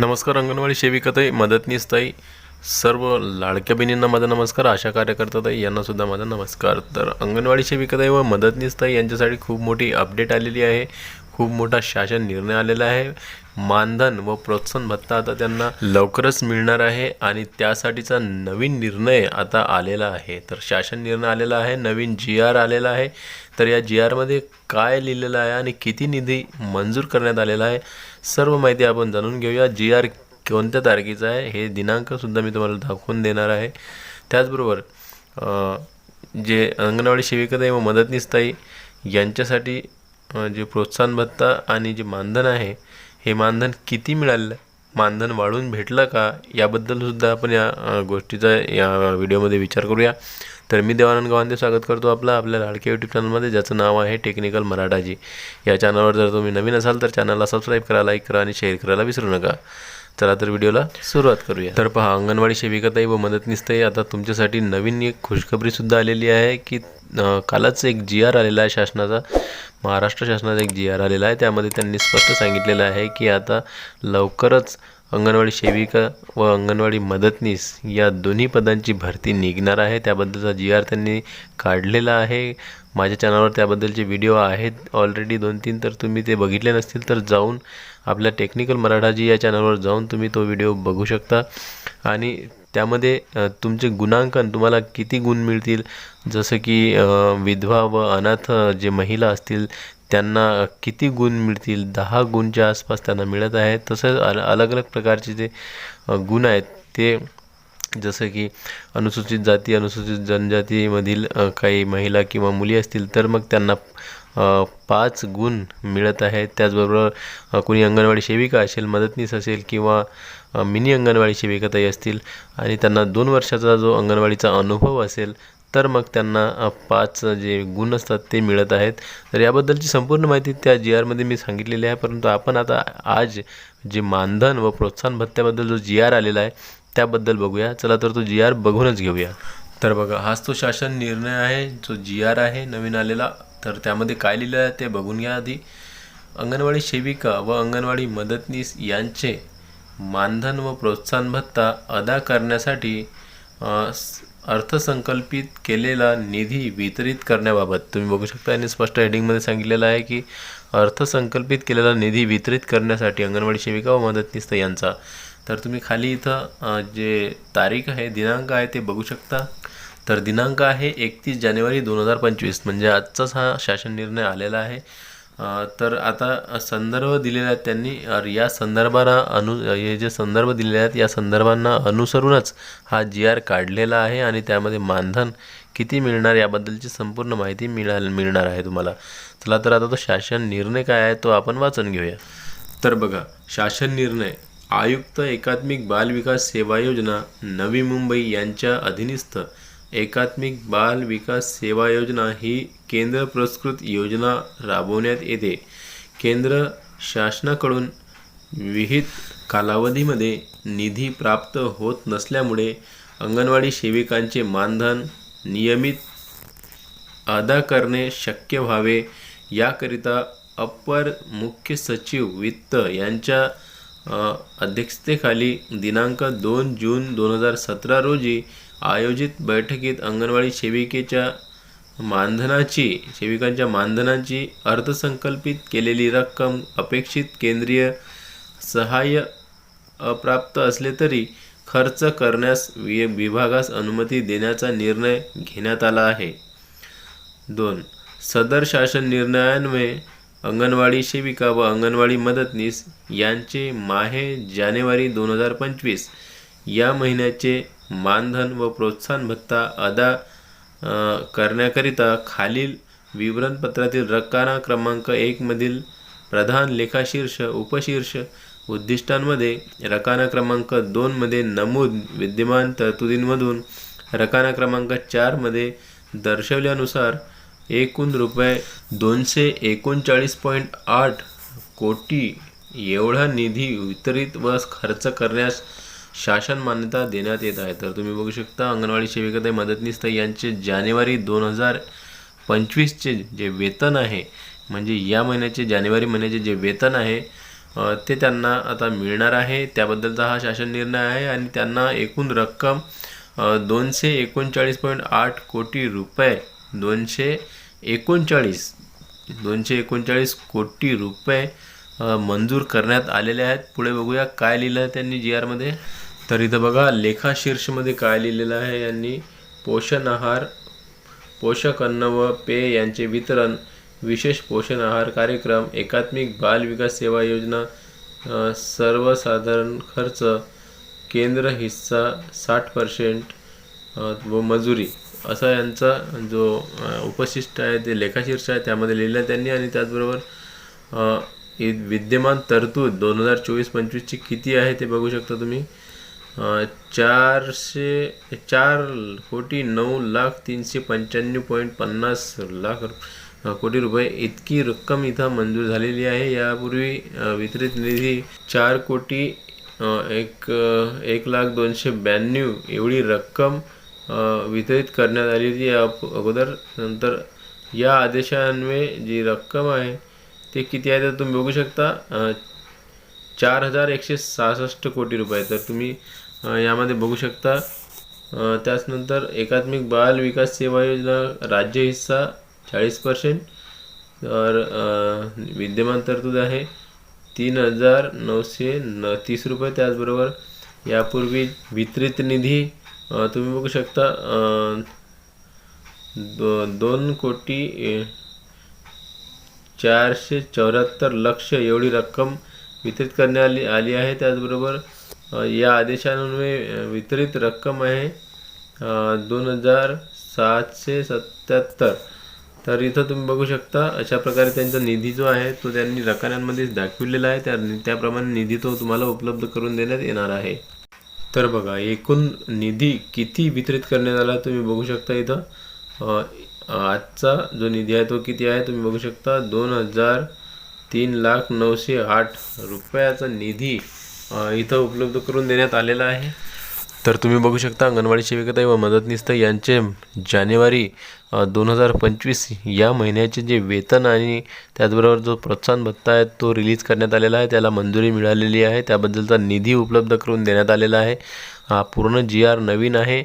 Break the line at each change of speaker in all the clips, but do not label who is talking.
नमस्कार अंगणवाडी सेविकाताई मदतनीसताई सर्व लाडक्या बहिणींना माझा नमस्कार आशा कार्यकर्ताताई यांनासुद्धा माझा नमस्कार. तर अंगणवाडी सेविकाताई व मदतनीसताई यांच्यासाठी खूप मोठी अपडेट आलेली आहे. खूप मोठा शासन निर्णय आलेला आहे. मानधन व प्रोत्साहन भत्ता आता त्यांना लवकरच मिळणार आहे आणि त्यासाठीचा नवीन निर्णय आता आलेला आहे. तर शासन निर्णय आलेला आहे नवीन जी आर आलेला आहे. तर या जी आरमध्ये काय लिहिलेलं आहे आणि किती निधी मंजूर करण्यात आलेला आहे सर्व माहिती आपण जाणून घेऊया. जी आर कोणत्या तारखेचा आहे हे दिनांकसुद्धा मी तुम्हाला दाखवून देणार आहे. त्याचबरोबर जे अंगणवाडी सेविकाताई व मदतनीसताई यांच्यासाठी जे प्रोत्साहन भत्ता आणि जे मानधन आहे हे मानधन किती मिळालं? मानधन वाढून भेटलं का? याबद्दलसुद्धा आपण या गोष्टीचा या व्हिडिओमध्ये विचार करूया. तर मी देवानंद गवांदे स्वागत करतो आपलं आपल्या लाडक्या यूट्यूब चॅनलमध्ये ज्याचं नाव आहे टेक्निकल मराठाजी या चॅनलवर जर तुम्ही नवीन असाल तर चॅनलला सबस्क्राईब करा लाईक करा आणि शेअर करायला विसरू नका. चला तर व्हिडिओला सुरुवात करूया. तर पहा अंगणवाडी सेविकाताई व मदतनीसताई आता तुमच्यासाठी नवीन एक खुशखबरीसुद्धा आलेली आहे की कालच एक जी आर आलेला आहे शासनाचा महाराष्ट्र शासनाचा एक जी आर आलेला आहे. त्यामध्ये त्यांनी स्पष्ट सांगितलेलं आहे की आता लवकरच अंगणवाडी सेविका व अंगणवाडी मदतनीस या दोन्ही पदांची भरती निघणार आहे. त्याबद्दलचा जी आर त्यांनी काढलेला आहे. माझ्या चॅनलवर त्याबद्दलचे व्हिडिओ आहेत. ऑलरेडी दोन तीन तर तुम्ही ते बघितले नसतील तर जाऊन आपल्या टेक्निकल मराठाजी या चॅनलवर जाऊन तुम्ही तो व्हिडिओ बघू शकता. आणि त्यामध्ये तुमचे गुणांकन तुम्हाला किती गुण मिळतील? जसं की विधवा व अनाथ जे महिला असतील त्यांना किती गुण मिळतील? दहा गुणच्या आसपास त्यांना मिळत आहे तसंच अल अलग अलग प्रकारचे जे गुण आहेत ते जसं की अनुसूचित जाती अनुसूचित जनजातीमधील काही महिला किंवा मुली असतील तर मग त्यांना पाच गुण मिळत आहेत. त्याचबरोबर कुणी कोणी अंगणवाडी सेविका असेल मदतनीस असेल किंवा मिनी अंगणवाडी सेविकाताई असतील आणि त्यांना दोन वर्षाचा जो अंगणवाडीचा अनुभव असेल तर मग त्यांना पाच जे गुण असतात ते मिळत आहेत. तर याबद्दलची संपूर्ण माहिती त्या जी आरमध्ये मी सांगितलेली आहे. परंतु आपण आता आज जे मानधन व प्रोत्साहन भत्त्याबद्दल जो जी आर आलेला आहे त्याबद्दल बघूया. चला तर तो जी आर बघूनच घेऊया. तर बघा हाच तो शासन निर्णय आहे. जो जी आर आहे नवीन आलेला तर त्यामध्ये काय लिहिलं आहे ते बघून घ्या आधी. अंगणवाडी सेविका व अंगणवाडी मदतनीस यांचे मानधन व प्रोत्साहन भत्ता अदा करण्यासाठी अर्थसंकल्पित केलेला निधी वितरित करण्याबाबत तुम्ही बघू शकता. यांनी स्पष्ट हेडिंगमध्ये सांगितलेलं आहे की अर्थसंकल्पित केलेला निधी वितरित करण्यासाठी अंगणवाडी सेविका व मदतनीस यांचा. तर तुम्ही खाली इथं जे तारीख आहे दिनांक आहे ते बघू शकता. तर दिनांक आहे एकतीस जानेवारी दोन हजार पंचवीस. म्हणजे आजचाच हा शासन निर्णय आलेला आहे. तर आता संदर्भ दिलेला आहेत त्यांनी या संदर्भाला अनु हे जे संदर्भ दिलेले आहेत या संदर्भांना अनुसरूनच हा जी आर काढलेला आहे आणि त्यामध्ये मानधन किती मिळणार याबद्दलची संपूर्ण माहिती मिळाल मिळणार आहे तुम्हाला. चला तर आता तो शासन निर्णय काय आहे तो आपण वाचून घेऊया. तर बघा शासन निर्णय आयुक्त एकात्मिक बालविकास सेवा योजना नवी मुंबई यांच्या अधीनस्थ एकात्मिक बाल विकास सेवा योजना ही केंद्र पुरस्कृत योजना राबवण्यात येते. केंद्र शासनाकडून विहित कालावधीमध्ये निधी प्राप्त होत नसल्यामुळे अंगणवाडी सेविकांचे मानधन नियमित अदा करणे शक्य व्हावे. याकरिता अपर मुख्य सचिव वित्त यांच्या अध्यक्षतेखाली दिनांक दोन जून दोन हजार सतरा रोजी आयोजित बैठकीत अंगणवाडी सेविकेच्या मानधनाची सेविकांच्या मानधनाची अर्थसंकल्पित केलेली रक्कम अपेक्षित केंद्रीय सहाय्य अप्राप्त असले तरी खर्च करण्यास वि विभागास अनुमती देण्याचा निर्णय घेण्यात आला आहे. दोन सदर शासन निर्णयान्वये अंगणवाडी सेविका व अंगणवाडी मदतनीस यांचे माहे जानेवारी दोन हजार पंचवीस या महिन्याचे मानधन व प्रोत्साहन भत्ता अदा करण्याकरिता खालील विवरणपत्रातील रकाना क्रमांक एकमधील प्रधान लेखाशीर्ष उपशीर्ष उद्दिष्टांमध्ये रकाना क्रमांक दोनमध्ये नमूद विद्यमान तरतुदींमधून रकाना क्रमांक चारमध्ये दर्शवल्यानुसार एकूण रुपये दोनशे एकोणचाळीस पॉईंट आठ कोटी एवढा निधी वितरित व खर्च करण्यास शासन मान्यता देण्यात येत आहे. तर तुम्ही बघू शकता अंगणवाडी सेविकाताई मदतनीस ताई यांचे जानेवारी दोन हजार पंचवीसचे जे वेतन आहे म्हणजे या महिन्याचे जानेवारी महिन्याचे जे वेतन आहे ते त्यांना आता मिळणार आहे. त्याबद्दलचा हा शासन निर्णय आहे आणि त्यांना एकूण रक्कम दोनशे एकोणचाळीस पॉईंट आठ कोटी रुपये दोनशे एकोणचाळीस दोनशे एकोणचाळीस कोटी रुपये मंजूर करण्यात आलेले आहेत. पुढे बघूया काय लिहिलं आहे त्यांनी जी आरमध्ये तर इथं बघा लेखा शीर्षमध्ये काय लिहिलेलं आहे यांनी? पोषण आहार पोषक अन्न व पेय यांचे वितरण विशेष पोषण आहार कार्यक्रम एकात्मिक बाल विकास सेवा योजना सर्वसाधारण खर्च केंद्र हिस्सा साठ पर्सेंट व मजुरी. असा यांचा जो उपशिष्ट आहे ते लेखाशीर्ष आहे त्यामध्ये लिहिलं आहे त्यांनी आणि त्याचबरोबर इ- विद्यमान तरतूद दोन हजार चोवीस पंचवीसची किती आहे ते बघू शकता तुम्ही? चारशे चार कोटी नऊ लाख तीनशे पंच्याण्णव पॉईंट पन्नास लाख कोटी रुपये इतकी रक्कम इथं मंजूर झालेली आहे. यापूर्वी वितरित निधी चार कोटी एक एक लाख दोनशे ब्याण्णव एवढी रक्कम वितरित करण्यात आली होती. या अप- अगोदर नंतर या आदेशान्वये जी रक्कम आहे ते किती आहे तर तुम्ही बघू शकता. चार हजार एकशे सहासष्ट कोटी रुपये. तर तुम्ही यामध्ये बघू शकता त्याचनंतर एकात्मिक बाल विकास सेवा योजना राज्य हिस्सा चाळीस पर्सेंट तर विद्यमान तरतूद आहे तीन हजार नऊशे न तीस रुपये त्याचबरोबर यापूर्वी वितरित निधी तुम्ही बघू शकता दो दोन कोटी चारशे चौऱ्याहत्तर लक्ष एवढी रक्कम वितरित करण्यात आली आली आहे त्याचबरोबर या आदेशान्वये वितरित रक्कम आहे दोन हजार सातशे सत्याहत्तर. तर इथं तुम्ही बघू शकता अशा प्रकारे त्यांचा निधी जो आहे तो त्यांनी रकान्यांमध्ये दाखविलेला आहे. त्या त्याप्रमाणे निधी तो तुम्हाला उपलब्ध करून देण्यात येणार आहे. तर बघा एकूण निधी किती वितरित करण्यात आला तुम्ही बघू शकता इथं. आजचा जो निधी आहे तो किती आहे तुम्ही बघू शकता? दोन हजार तीन लाख नऊशे आठ रुपयाचा निधी इथं उपलब्ध करून देण्यात आलेला आहे. तर तुम्ही बघू शकता अंगणवाडी सेविकाताई व मदतनीस यांचे जानेवारी दोन हजार पंचवीस या महिन्याचे जे वेतन आणि त्याचबरोबर जो प्रोत्साहन भत्ता आहे तो रिलीज करण्यात आलेला आहे. त्याला मंजुरी मिळालेली आहे. त्याबद्दलचा निधी उपलब्ध करून देण्यात आलेला आहे. हा पूर्ण जी आर नवीन आहे.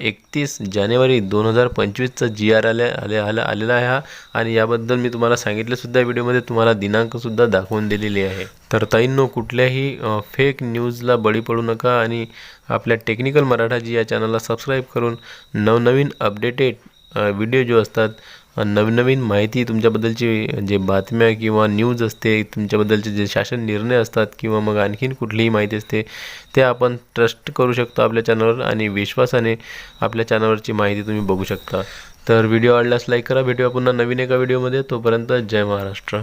एकतीस जानेवारी दोन हजार पंचवीसचा जी आर आल्या आल्या आला आलेला आहे हा. आणि याबद्दल मी तुम्हाला सांगितलंसुद्धा व्हिडिओमध्ये तुम्हाला दिनांकसुद्धा दाखवून दिलेली आहे. तर ताईंनो कुठल्याही फेक न्यूजला बळी पडू नका आणि आपल्या टेक्निकल मराठा जी या चॅनलला सबस्क्राईब करून नवनवीन अपडेटेड व्हिडिओ जो असतात नवनवीन माहिती तुमच्याबद्दलची जे बातम्या किंवा न्यूज असते तुमच्याबद्दलचे जे शासन निर्णय असतात किंवा मग आणखीन कुठलीही माहिती असते ते आपण ट्रस्ट करू शकतो आपल्या चॅनलवर आणि विश्वासाने आपल्या चॅनलवरची माहिती तुम्ही बघू शकता. तर व्हिडिओ आवडल्यास लाईक करा. भेटूया पुन्हा नवीन एका व्हिडिओमध्ये तोपर्यंत जय महाराष्ट्र.